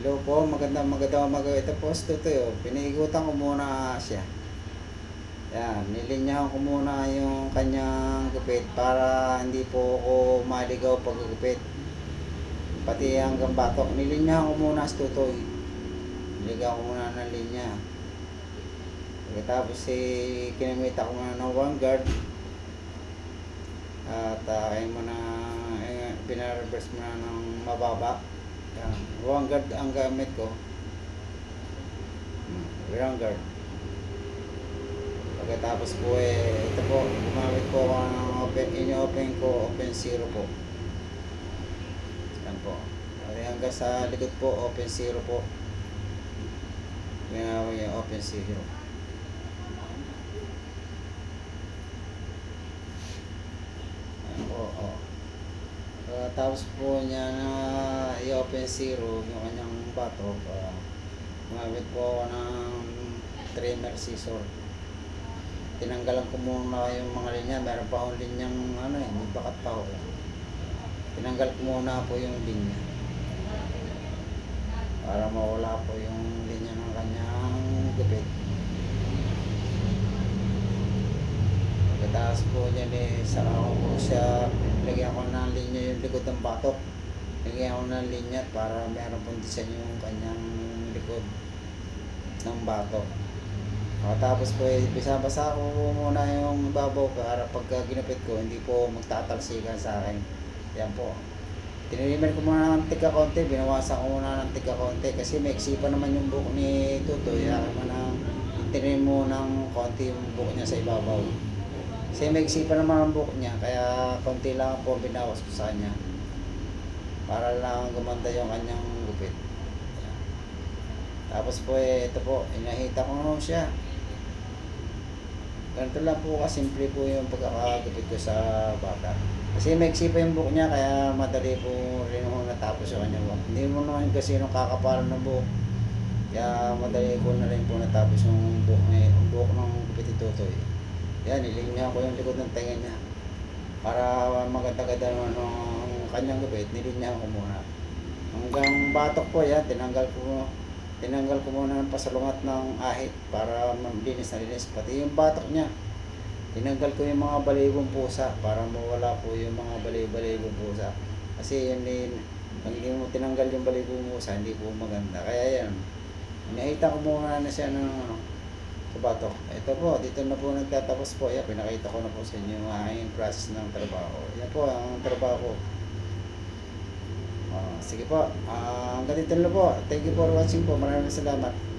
Hello po, magandang magandang umaga. Ito po si Tutoy. Pinaigutan ko muna siya. Yan, nilinyahan ko muna yung kanyang gupit para hindi po ako maligaw pag gupit. Pati hanggang batok. Nilinyahan ko muna si Tutoy. Niligaw ko muna ng linya. Pagkatapos eh, kinamita ko muna ng one guard. At uh, ayun mo na, eh, pinareverse mo na ng mababa. Yan. One guard ang gamit ko. Hmm, One guard. Pagkatapos po eh, ito po, gumamit po ako ng open, in-open ko, open zero po. Yan po. Ay, hanggang sa likod po, open zero po. Ginawa yung open zero. Yan po, oh. Pagkatapos po niya na i-open zero yung kanyang bato, uh, gumamit po ako ng trimmer scissor. Tinanggalan ko muna yung mga linya, meron pa akong linyang ano eh, may bakat pa ako. Tinanggal ko muna po yung linya. Para mawala po yung linya ng kanyang gupit. Pagkatapos po niya eh, saka ko siya, lagyan ko ng linya yung likod ng batok. Lagyan ko ng linya para meron pong design yung kanyang likod ng batok. O, tapos po, eh, bisa-basa ko muna yung babaw para pagka ginupit ko, hindi po magtatalsikan sa akin. Yan po. Tiniliman ko muna ng tika konti, binawasan ko muna ng tika konti kasi may pa naman yung buhok ni Tutoy. Kaya mo na tinilim mo ng konti yung buhok niya sa ibabaw. Kasi may pa naman ang buhok niya, kaya konti lang po binawas ko sa kanya. Para lang gumanda yung kanyang gupit. Tapos po eh, ito po, inahita ko naman siya. Ganito lang po kasimple po yung pagkakagupit ko sa bata. Kasi maiksi pa yung buhok niya, kaya madali po rin ako natapos sa kanya buhok. Hindi mo naman kasi nung kakaparan ng buhok. Kaya madali ko na rin po natapos yung buhok, yung buhok ng gupit ni Totoy. Yan, nilinya ko yung likod ng tenga niya. Para maganda-ganda naman ng kanyang gupit, nilinya ko muna. Hanggang batok po yan, tinanggal ko tinanggal ko muna ng pasalungat ng ahit para malinis na linis. Pati yung batok niya, tinanggal ko yung mga balibong pusa para mawala po yung mga balibong pusa. Kasi yun din, pag hindi mo tinanggal yung balibong pusa, hindi po maganda. Kaya yan, Nakita ko muna na siya ng ano, sa batok. Ito po, dito na po nagtatapos po. Yan, pinakita ko na po sa inyo yung aking process ng trabaho. Yan po ang trabaho ko. Ah, sige po, Ah, hanggang dito na po. Thank you for watching po. Maraming salamat.